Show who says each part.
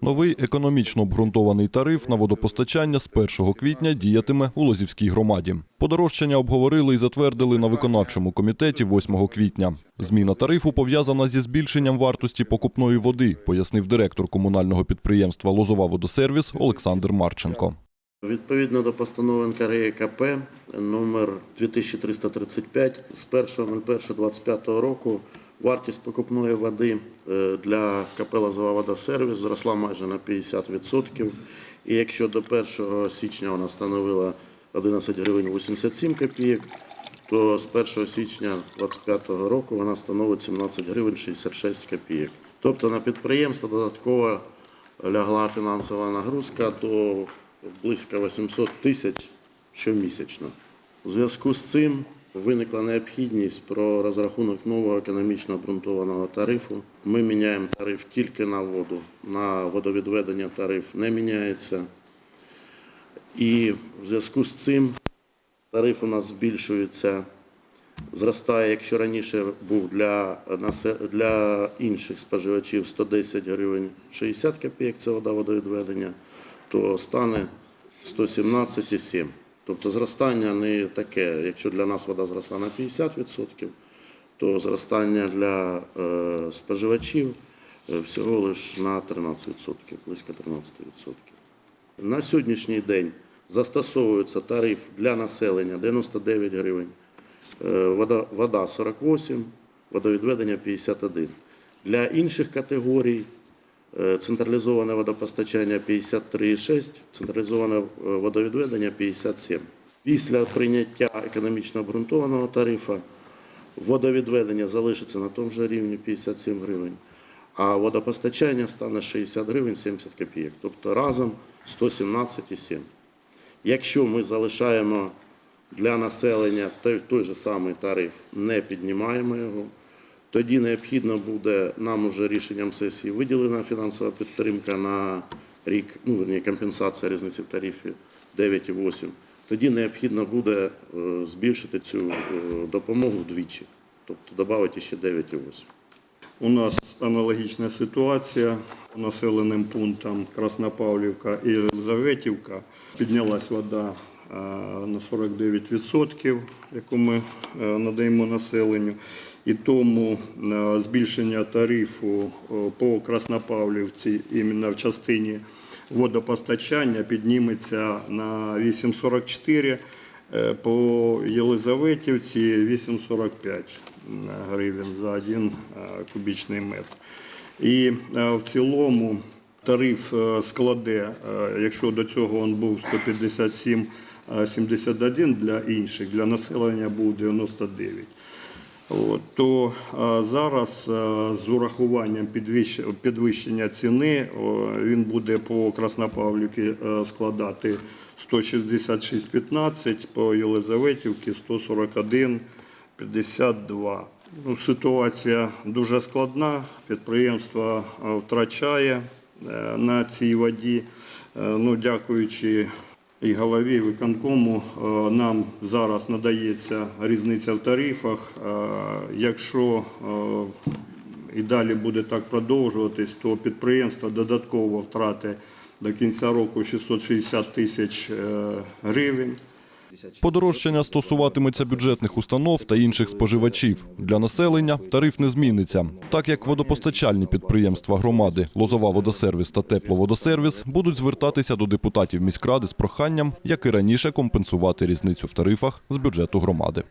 Speaker 1: Новий економічно обґрунтований тариф на водопостачання з 1 квітня діятиме у Лозівській громаді. Подорожчання обговорили і затвердили на виконавчому комітеті 8 квітня. Зміна тарифу пов'язана зі збільшенням вартості покупної води, пояснив директор комунального підприємства Лозова водосервіс Олександр Марченко.
Speaker 2: Відповідно до постанови НКРЕКП номер 2335 з 1.01.25 року вартість покупної води е, для «Лозова водосервіс зросла майже на 50%. І якщо до 1 січня вона становила 11 гривень 87 копійок, то з 1 січня 2025 року вона становить 17 гривень 66 копійок. Тобто на підприємство додатково лягла фінансова нагрузка до близько 800 тисяч щомісячно. У зв'язку з цим виникла необхідність про розрахунок нового економічно обґрунтованого тарифу. Ми міняємо тариф тільки на воду. На водовідведення тариф не міняється. І в зв'язку з цим тариф у нас збільшується, зростає, якщо раніше був для, для інших споживачів 110 гривень 60 копійок, це вода водовідведення, то стане 117,7. Тобто зростання не таке, якщо для нас вода зросла на 50%, то зростання для е, споживачів е, всього лише на 13%, близько 13%. На сьогоднішній день застосовується тариф для населення 99 гривень, е, вода, вода 48, водовідведення 51. Для інших категорій централізоване водопостачання 53,6, централізоване е, водовідведення 57. Після прийняття економічно обґрунтованого тарифу водовідведення залишиться на тому ж рівні 57 гривень, а водопостачання стане 60 гривень 70 копійок, тобто разом 117,7. Якщо ми залишаємо для населення той, той же самий тариф, не піднімаємо його, тоді необхідно буде нам уже рішенням сесії виділена фінансова підтримка на рік, ну, верні, компенсація різниці в тарифі 9,8. Тоді необхідно буде е, збільшити цю е, допомогу вдвічі, тобто додати ще 9,8.
Speaker 3: У нас аналогічна ситуація населеним пунктам Краснопавлівка і Єлизаветівка. Піднялась вода на 49%, яку ми е, надаємо населенню. І тому е, збільшення тарифу е, по Краснопавлівці іменно в частині водопостачання підніметься на 8,44, е, по Єлизаветівці 8,45 гривень за один е, кубічний метр. І е, в цілому тариф е, складе, е, якщо до цього він був 157 е, 71 для інших, для населення був 99. От, то зараз з урахуванням підвищ- підвищення ціни він буде по Краснопавлівці складати 166,15, по Єлизаветівці 141,52. Ну, ситуація дуже складна, підприємство втрачає е, на цій воді. Е, Ну, дякуючи і голові виконкому е, нам зараз надається різниця в тарифах. Е, Якщо е, і далі буде так продовжуватись, то підприємство додатково втрати до кінця року 660 тисяч гривень.
Speaker 1: Подорожчання стосуватиметься бюджетних установ та інших споживачів. Для населення тариф не зміниться, так як водопостачальні підприємства громади Лозова водосервіс та Тепловодосервіс будуть звертатися до депутатів міськради з проханням, як і раніше, компенсувати різницю в тарифах з бюджету громади.